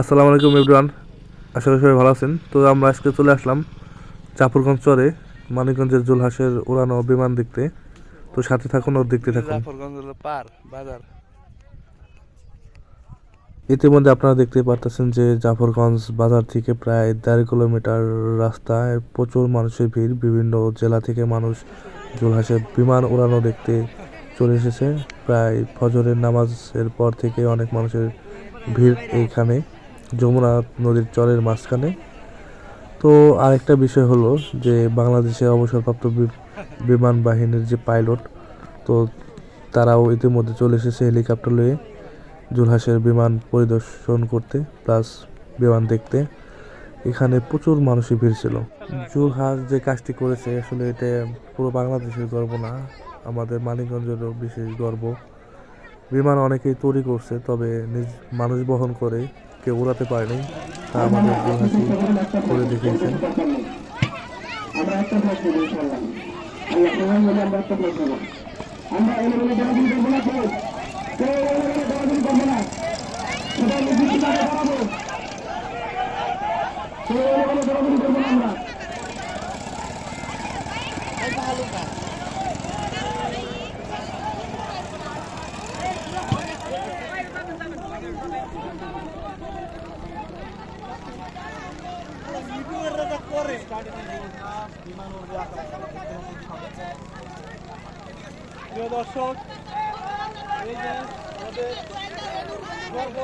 আসসালামু আলাইকুম এভরিওয়ান আশা করি সবাই ভালো আছেন। তো আমরা আজকে চলে আসলাম চাপুরগঞ্জ চরে মানিকগঞ্জের জুলহাসের উড়ানো বিমান দেখতে। তো সাথে থাকুন ওর দেখতে থাকুন। জাফরগঞ্জ হলো পার বাজার। ইতিমধ্যে আপনারা দেখতে পারতেছেন যে জাফরগঞ্জ বাজার থেকে প্রায় দেড় কিলোমিটার রাস্তায় প্রচুর মানুষের ভিড়। বিভিন্ন জেলা থেকে মানুষ জুলহাসের বিমান উড়ানো দেখতে চলে এসেছে। প্রায় ফজরের নামাজের পর থেকে অনেক মানুষের ভিড় এইখানে। যমুনা নদীর চরের মাঝখানে। তো আরেকটা বিষয় হলো যে, বাংলাদেশে অবসরপ্রাপ্ত বিমান বাহিনীর যে পাইলট, তো তারাও ইতিমধ্যে চলে এসেছে হেলিকপ্টার নিয়ে জুলহাসের বিমান পরিদর্শন করতে, প্লাস বিমান দেখতে। এখানে প্রচুর মানুষই ভিড় ছিল। জুলহাস যে কাজটি করেছে, আসলে এটা পুরো বাংলাদেশের গর্ব না, আমাদের মানিকগঞ্জেরও বিশেষ গর্ব। বিমান অনেকেই তৈরি করছে, তবে নিজ, মানুষ বহন করে কেউ উড়াতে পারেনি তা আমাদের জুলহাসি করে দেখিয়েছেন। আমরা। না আমরা প্রিয় দর্শক এই যে আমাদের গর্ব